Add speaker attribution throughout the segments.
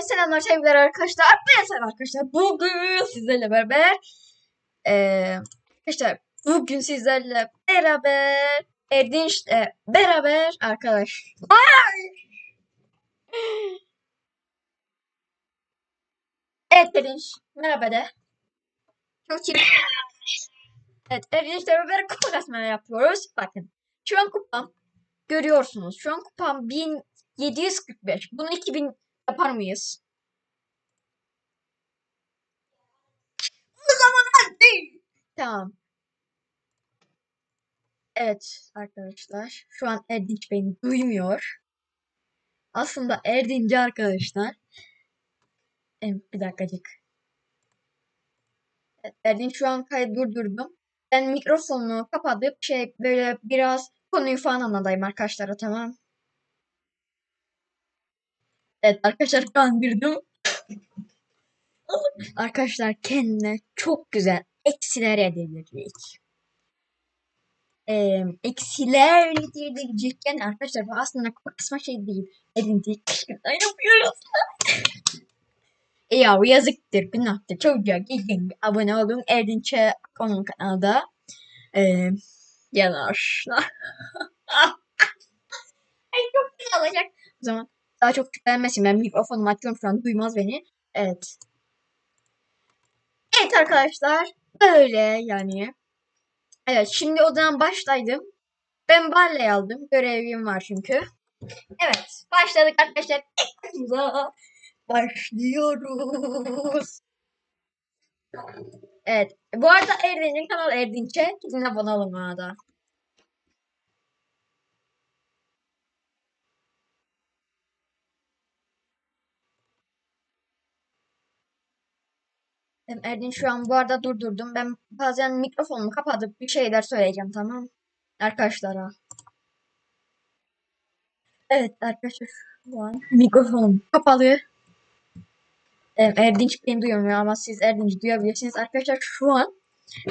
Speaker 1: selamlar sevgiler arkadaşlar. Ben selam arkadaşlar. Bugün sizlerle beraber eee arkadaşlar bugün sizlerle beraber Erdinç'le beraber arkadaş. Evet Erdinç. Merhaba de. Çok iyi. Evet Erdinç'le beraber kupa kasmaya yapıyoruz. Bakın. Şu an kupam görüyorsunuz. Şu an kupam 1745. Bunu 2000 yapar mıyız? O zaman hadi. Tamam. Evet arkadaşlar. Şu an Erdinç beni duymuyor. Aslında Erdinci arkadaşlar. Bir dakikacık. Evet, Erdinç şu an kaydı durdurdum. Ben mikrofonunu kapatıp şey böyle biraz konuyu falan anlatayım arkadaşlara tamam. Evet arkadaşlar kandırdım. arkadaşlar kendine çok güzel eksiler elde. Ee, eksiler elde edecekken arkadaşlar bu aslında kısma şey değil. Edindik kışkırtma yapıyoruz. e ya bu yazıktır, günahtır. Çocuğa gidin abone olun. Erdinç'e onun kanalda. Ee, yanaşlar. Ay çok güzel olacak. O zaman daha çok gelmesin. Ben mikrofonumu açıyorum şu an duymaz beni. Evet. Evet arkadaşlar. Böyle yani. Evet şimdi o zaman başlaydım. Ben Barley aldım. Görevim var çünkü. Evet. Başladık arkadaşlar. Başlıyoruz. Evet. Bu arada Erdinç'in kanalı Erdinç'e gidin abone olun bana da. Erdin şu an bu arada durdurdum. Ben bazen mikrofonumu kapatıp bir şeyler söyleyeceğim tamam arkadaşlara. Evet arkadaşlar şu an mikrofonum kapalı. Erdinç beni duymuyor ama siz Erdinç'i duyabilirsiniz. Arkadaşlar şu an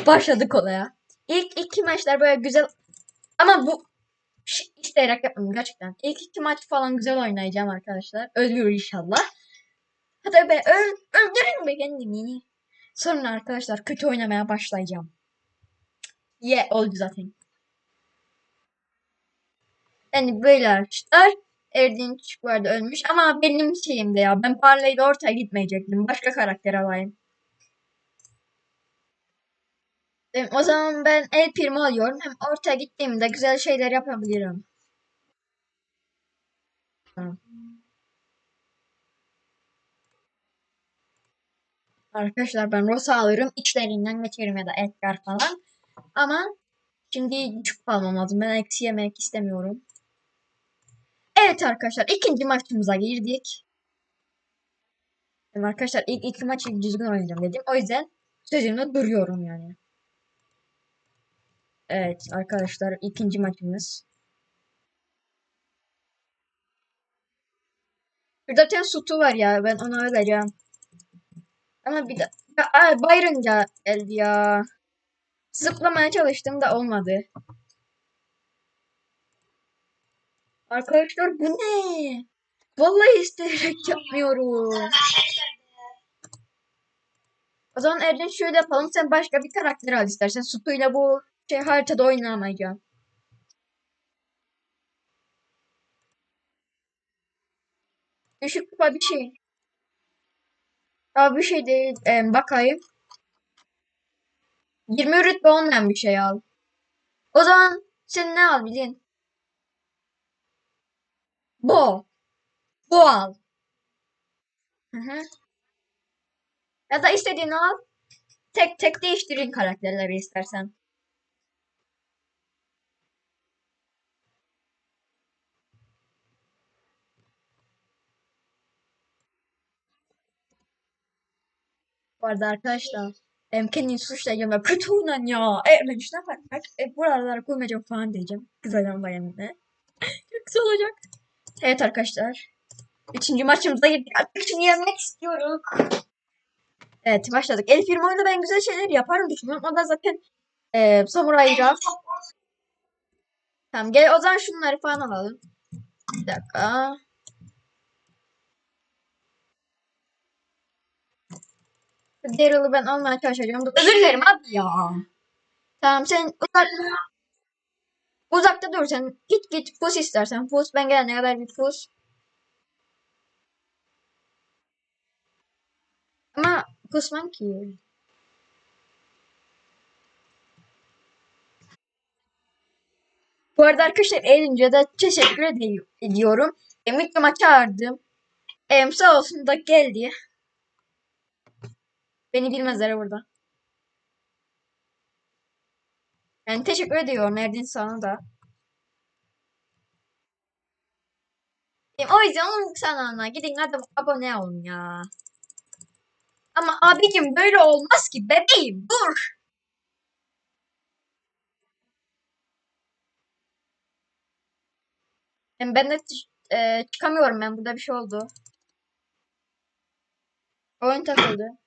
Speaker 1: başladık olaya. İlk iki maçlar böyle güzel ama bu isteyerek yapmadım gerçekten. İlk iki maç falan güzel oynayacağım arkadaşlar. Ölüyor inşallah. Hatta be öl, öldürün be kendimi. Sonra arkadaşlar kötü oynamaya başlayacağım. Ye yeah, oldu zaten. Yani böyle arkadaşlar. Erdinç bu ölmüş ama benim şeyimde ya. Ben Parlay'da ortaya gitmeyecektim. Başka karakter alayım. O zaman ben El Primo alıyorum. Hem ortaya gittiğimde güzel şeyler yapabilirim. Tamam. Arkadaşlar ben Rosa alırım. İçlerinden geçerim ya da Edgar falan. Ama şimdi düşük almam lazım. Ben eksi yemek istemiyorum. Evet arkadaşlar ikinci maçımıza girdik. Yani arkadaşlar ilk iki maçı düzgün oynayacağım dedim. O yüzden sözümde duruyorum yani. Evet arkadaşlar ikinci maçımız. Burada bir tane sütü var ya ben ona öleceğim. Ama bir de Byron geldi ya. Zıplamaya çalıştım da olmadı. Arkadaşlar bu ne? Vallahi isteyerek yapmıyorum. O zaman Erdin şöyle yapalım. Sen başka bir karakter al istersen. Sutu'yla bu şey haritada oynamayacağım. Düşük bir şey. Abi bir şey değil. Ee, bakayım. 20 rütbe olmayan bir şey al. O zaman sen ne al bilin? Bu. Bu al. Hı hı. Ya da istediğini al. Tek tek değiştirin karakterleri istersen. Arada arkadaşlar Emke'nin suçlayacağım ve kötü oynan ya. E ben işte bak e, buralara koymayacağım falan diyeceğim. Güzel bayanına. Çok güzel olacak. Evet arkadaşlar. Üçüncü maçımıza girdik. Artık şunu yenmek istiyoruz. Evet başladık. El firmayla ben güzel şeyler yaparım düşünüyorum. O da zaten e, Samurai Raf. Tamam gel o zaman şunları falan alalım. Bir dakika. Daryl'ı ben almaya çalışacağım. Dur, Özür dilerim abi ya. Tamam sen uzak, uzakta dur sen. Git git pus istersen. Pus ben gelene kadar bir pus. Ama pusmam ki. Bu arada arkadaşlar eğilince de teşekkür ediyorum. E, Mikroma çağırdım. Em sağ olsun da geldi. Beni bilmezler burada. Yani teşekkür ediyorum Erdin sana da. O yüzden onun sana gidin hadi abone olun ya. Ama abicim böyle olmaz ki bebeğim dur. Em, ben de e, çıkamıyorum ben burada bir şey oldu. Oyun takıldı.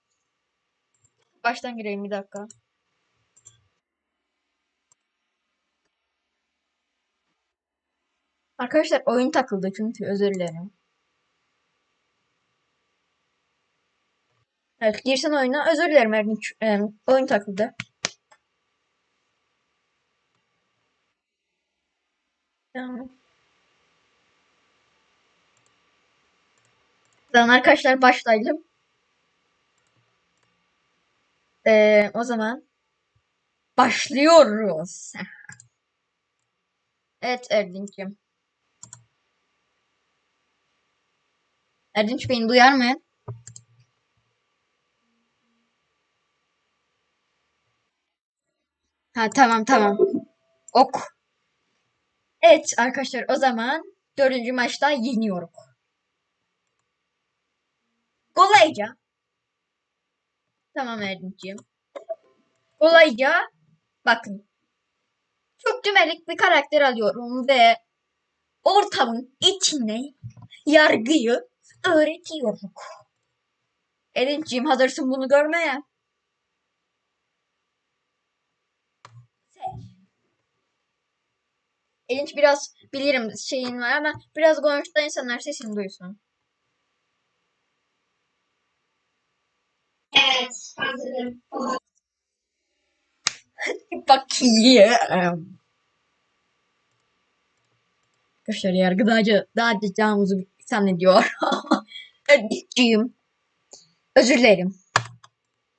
Speaker 1: Baştan gireyim bir dakika. Arkadaşlar oyun takıldı çünkü özür dilerim. Evet girsen oyuna özür dilerim Erdinç. Ee, oyun takıldı. Tamam. Tamam arkadaşlar başlayalım. Ee, o zaman başlıyoruz. Evet Erdinç'im. Erdinç beni duyar mı? Ha tamam tamam. Ok. Evet arkadaşlar o zaman dördüncü maçta yeniyoruz. Kolayca. Tamam Erdinç'ciğim. Kolayca bakın. Çok cümelik bir karakter alıyorum ve ortamın içine yargıyı öğretiyorum. Erdinç'ciğim hazırsın bunu görmeye. Elinç biraz bilirim şeyin var ama biraz konuş da insanlar sesini duysun.
Speaker 2: Evet, hazırım.
Speaker 1: Bakayım. Arkadaşlar yargıdacı daha cecamızı zannediyor. Ödükçüyüm. Özür dilerim.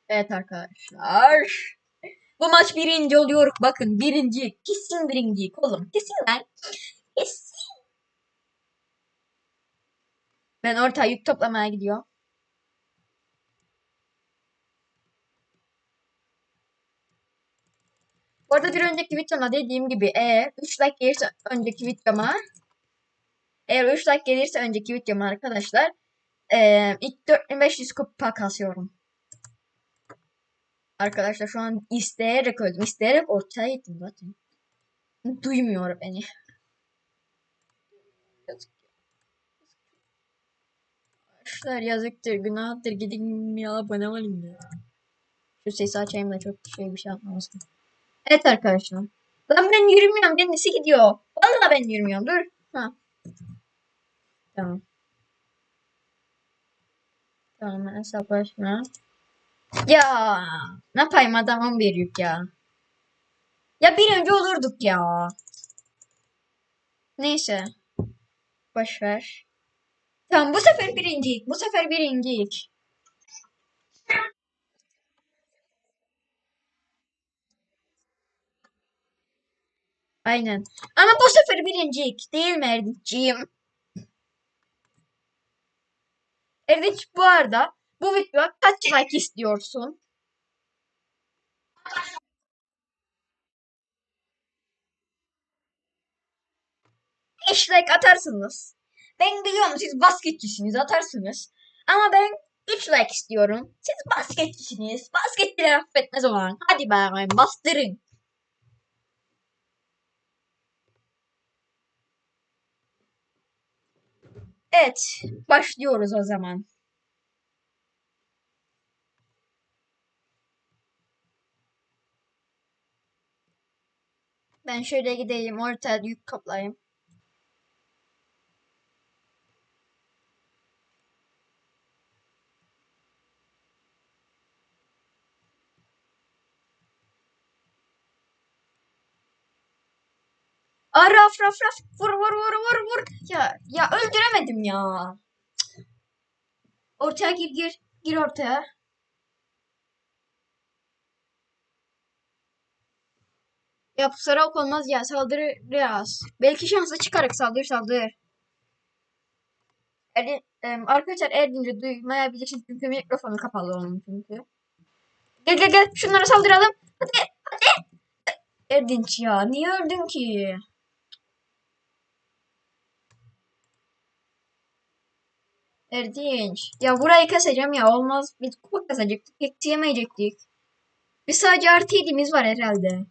Speaker 1: Evet arkadaşlar. Bu maç birinci oluyor. Bakın birinci. Kesin birinci. Oğlum kesin lan. Kesin. Ben orta yük toplamaya gidiyorum. Bu arada bir önceki videoma dediğim gibi eğer 3 like gelirse önceki videoma eğer 3 like gelirse önceki videoma arkadaşlar eee ilk 4500 kupa kasıyorum. Arkadaşlar şu an isteyerek öldüm. İsteyerek ortaya gittim zaten. Duymuyor beni. Arkadaşlar yazıktır, günahtır. Gidin ya abone olun ya. Şu sesi açayım da çok şey bir şey yapmamasın. Evet arkadaşlar. Lan ben yürümüyorum. Kendisi gidiyor. Vallahi ben yürümüyorum. Dur. Ha. Tamam. Tamam hesaplaşma. Ya ne yapayım adam 11 yük ya. Ya bir önce olurduk ya. Neyse. Boş ver. Tamam bu sefer birinciyik. Bu sefer birinciyik. Aynen. Ama bu sefer birinciyik. Değil mi Erdinçciğim? Erdinç bu arada bu videoya kaç like istiyorsun? Beş like atarsınız. Ben biliyorum siz basketçisiniz atarsınız. Ama ben 3 like istiyorum. Siz basketçisiniz. Basketçiler affetmez olan. Hadi bakayım bastırın. Evet. Başlıyoruz o zaman. Ben şöyle gideyim ortaya yük toplayayım. Aa, raf raf. Vur vur vur vur vur. Ya ya öldüremedim ya. Ortaya gir gir. Gir ortaya. Ya pusarak olmaz ya saldırı biraz. Belki şanslı çıkarak saldır saldır. Erdi, em, arkadaşlar Erdinci duymayabilirsiniz çünkü mikrofonu kapalı onun çünkü. Gel gel gel şunlara saldıralım. Hadi hadi. Erdinç ya niye öldün ki? Erdinç. Ya burayı keseceğim ya olmaz. Biz kupa kesecektik. Yetişemeyecektik. Biz sadece artı yediğimiz var herhalde.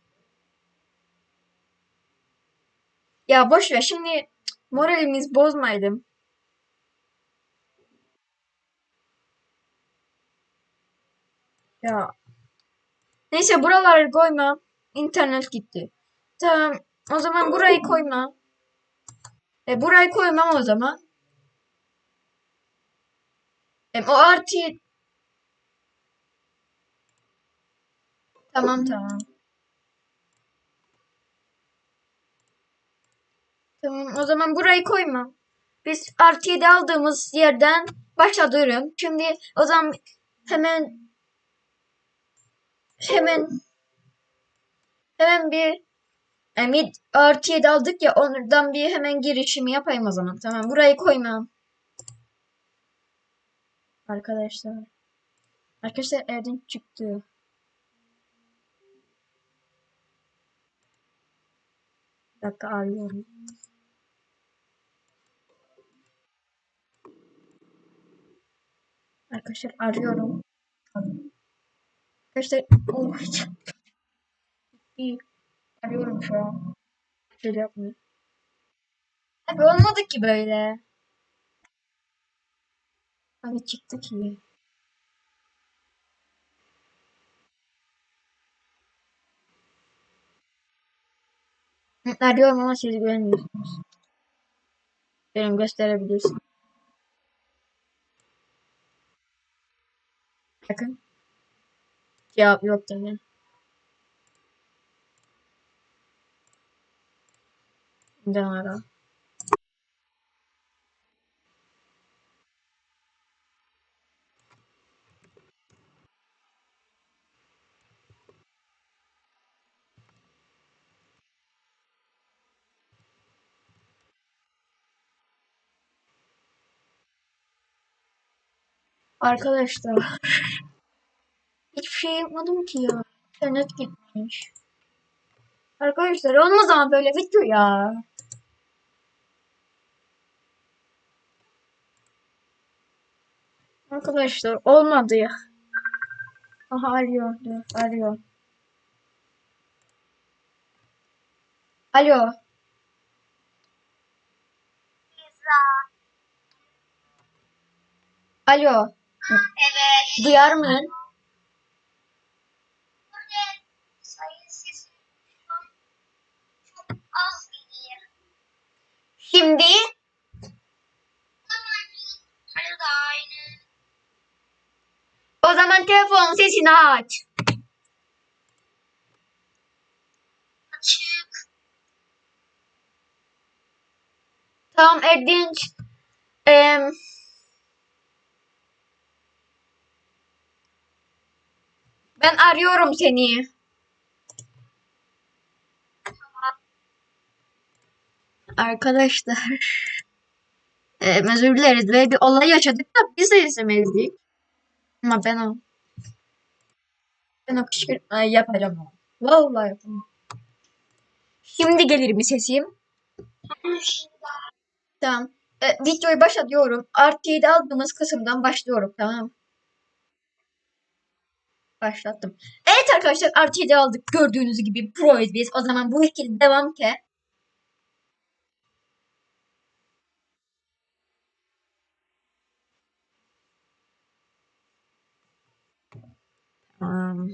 Speaker 1: Ya boş ver şimdi moralimiz bozmayalım. Ya. Neyse buraları koyma. İnternet gitti. Tamam. O zaman burayı koyma. E burayı koymam o zaman. E, o Tamam tamam. Tamam o zaman burayı koyma. Biz artı 7 aldığımız yerden başlatıyorum. Şimdi o zaman hemen hemen hemen bir mid artı 7 aldık ya ondan bir hemen girişimi yapayım o zaman. Tamam burayı koymam. Arkadaşlar. Arkadaşlar Erdin çıktı. Bir dakika arıyorum. Arkadaşlar arıyorum. Arkadaşlar oh, iyi. Arıyorum şu an. Şöyle yapmayayım. Abi olmadı ki böyle. Abi çıktı ki. Hı, Arıyorum ama siz görmüyorsunuz. Benim gösterebilirsin. Bakın. Cevap yok dedi. Şimdiden ara. Arkadaşlar. Hiçbir şey yapmadım ki ya. İnternet gitmiş. Arkadaşlar olmaz ama böyle video ya. Arkadaşlar olmadı ya. Aha arıyor. Arıyor. Alo. Alo.
Speaker 2: Evet.
Speaker 1: Duyar mı?
Speaker 2: Sayın sesim şu an çok az geliyor.
Speaker 1: Şimdi o zaman telefon sesini aç.
Speaker 2: Açık.
Speaker 1: Tamam Erdinç. Em, ben arıyorum seni. Arkadaşlar. Em, özür dileriz. Böyle bir olay yaşadık da biz de izlemezdik. Ama ben o. Ben o kışkırtmayı yapacağım. Vallahi yapamam. Şimdi gelir mi sesim? Tamam. E, videoyu başlatıyorum. Artı 7 aldığımız kısımdan başlıyorum. Tamam. Başlattım. Evet arkadaşlar artı 7 aldık. Gördüğünüz gibi proyuz biz. O zaman bu şekilde devam ki. Tamam.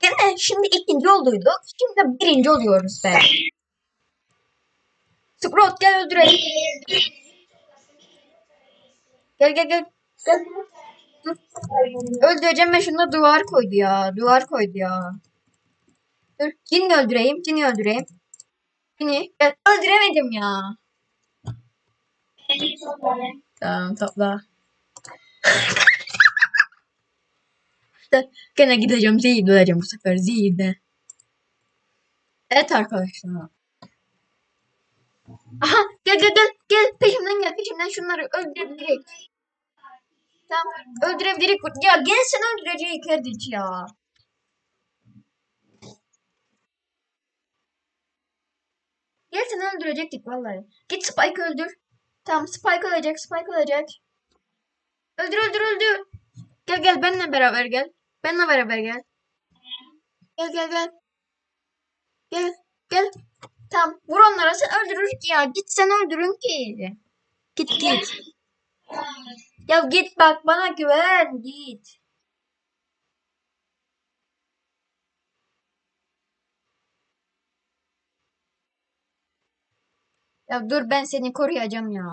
Speaker 1: Gene şimdi ikinci olduyduk. Şimdi birinci oluyoruz be. Sprout gel öldürelim. Gel gel gel. Gel. Öldüreceğim ben şuna duvar koydu ya. Duvar koydu ya. Dur. Cinni öldüreyim. Cinni öldüreyim. Cinni. Ben öldüremedim ya. Tamam topla. gene gideceğim zehirli olacağım bu sefer zehirde. Evet arkadaşlar. Aha gel gel gel gel peşimden gel peşimden şunları öldürebilirik. Tamam öldürebilirik. Ya gel sen öldürecek Erdinç ya. Gel seni öldürecektik vallahi. Git Spike öldür. Tamam Spike ölecek Spike ölecek. Öldür öldür öldür. Gel gel benimle beraber gel. Benimle beraber gel. Gel gel gel. Gel gel. Tamam vur onlara sen öldürür ya. Git sen öldürün ki. Git git. Ya git bak bana güven git. Ya dur ben seni koruyacağım ya.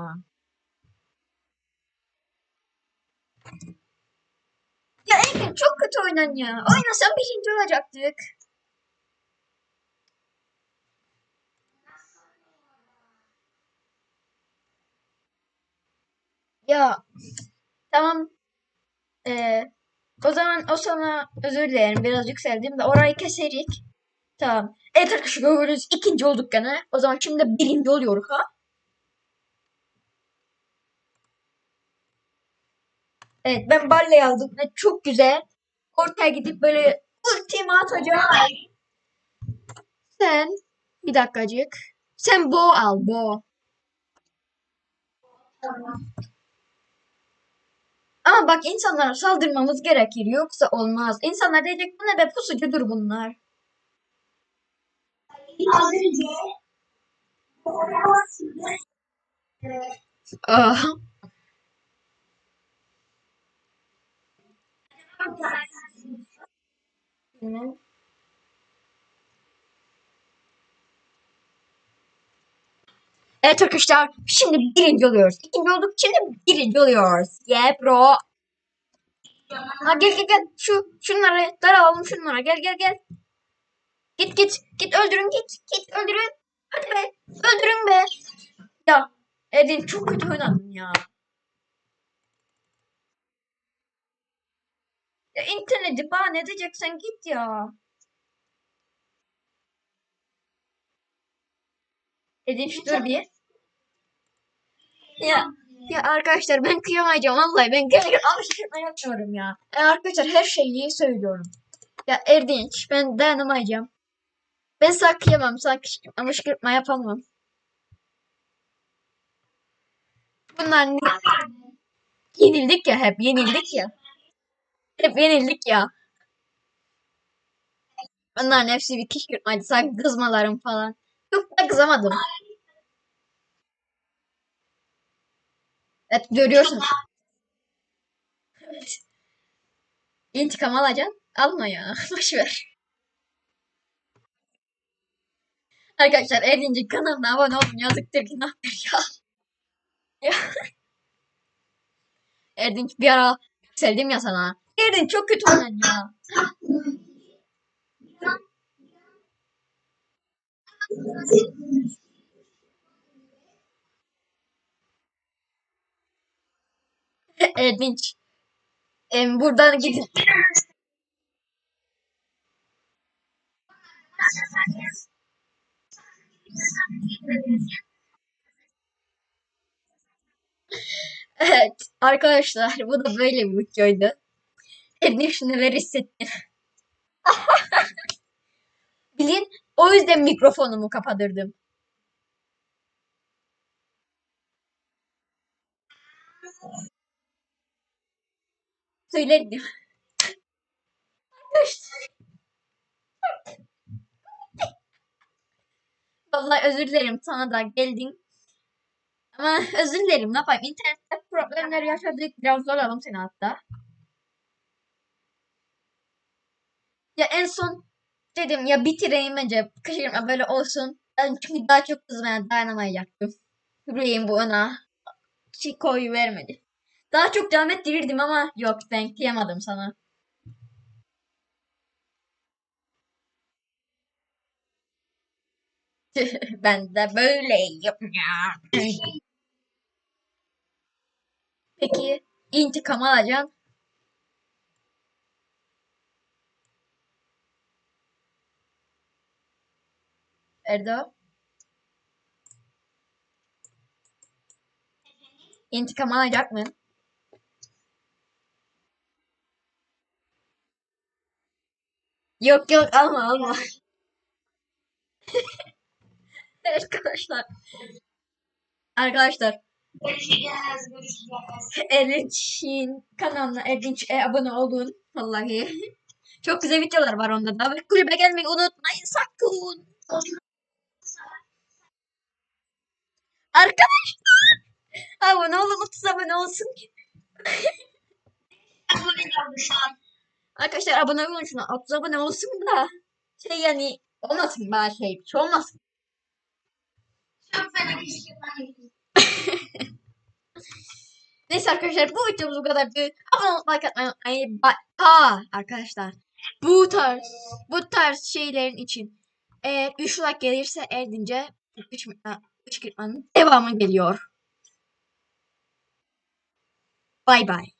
Speaker 1: Ya Engin çok kötü oynan ya. Oynasam birinci olacaktık. Ya tamam. Ee, o zaman o sana özür dilerim. Biraz yükseldim de orayı keserik. Tamam. Evet arkadaşlar gördüğünüz ikinci olduk gene. O zaman şimdi birinci oluyoruz ha. Evet ben balle aldım ve çok güzel. Ortaya gidip böyle ultimi atacağım. Sen bir dakikacık. Sen bo al bo.
Speaker 2: Tamam.
Speaker 1: Ama bak insanlara saldırmamız gerekir yoksa olmaz. İnsanlar diyecek bu ne be pusucudur bunlar.
Speaker 2: Az önce
Speaker 1: Ah. Evet arkadaşlar şimdi birinci oluyoruz. İkinci olduk şimdi birinci oluyoruz. Yeah bro. Ha gel gel gel. Şu şunları daralım şunlara. Gel gel gel. Git git. Git öldürün git. Git öldürün. Hadi be. Öldürün be. Ya Edin çok kötü oynadın ya. Ya interneti bana ne diyeceksen git ya. Edin şu dur bir. Ya ya arkadaşlar ben kıyamayacağım vallahi ben gerçekten alıştırma yapmıyorum ya. E arkadaşlar her şeyi söylüyorum. Ya Erdinç ben dayanamayacağım. Ben sana kıyamam sana kışkırtma yapamam. Bunlar ne? Yenildik ya hep yenildik ya. Hep yenildik ya. Bunların hepsi bir kışkırtmaydı. Sanki kızmalarım falan. Yok ben kızamadım. Evet görüyorsun. Evet. İntikam alacaksın. Alma ya. Boş ver. Arkadaşlar 50. kanalına abone olun. Yazıktır günahtır ya. ya. Erdinç bir ara sevdim ya sana. Erdinç çok kötü oynan ya. Erdinç. Em, buradan gidin. Evet arkadaşlar bu da böyle bir videoydu. Erdinç neler hissetti. Bilin o yüzden mikrofonumu kapatırdım. Arkadaşlar. Vallahi özür dilerim sana da geldin. Ama özür dilerim ne yapayım. İnternette problemler yaşadık. Biraz zorladım seni hatta. Ya en son dedim ya bitireyim bence. Kışırma böyle olsun. Ben çünkü daha çok kızmaya dayanamayacaktım. Yüreğim bu ona. Şey koyu vermedi. Daha çok devam ettirirdim ama yok ben kıyamadım sana. ben de böyleyim ya. Peki intikam alacağım. Erdo. İntikam alacak mı? Yok yok alma alma. Arkadaşlar. Arkadaşlar
Speaker 2: Görüşeceğiz, görüşeceğiz.
Speaker 1: Erdinç'in kanalına Erdinç'e abone olun. Vallahi. Çok güzel videolar var onda da. Ve kulübe gelmeyi unutmayın sakın. Arkadaşlar. Abone olun 30 abone olsun.
Speaker 2: Abone kaldı şu an.
Speaker 1: Arkadaşlar abone olun şuna. 30 abone olsun da. Şey yani olmasın bana şey. Bir şey olmasın.
Speaker 2: Çok fena.
Speaker 1: Neyse arkadaşlar bu videomuz bu kadardı. Abone olmayı like atmayı unutmayın. Ha arkadaşlar. Bu tarz bu tarz şeylerin için eğer 3 like gelirse Erdince kışkırtmanın devamı geliyor. Bay bay.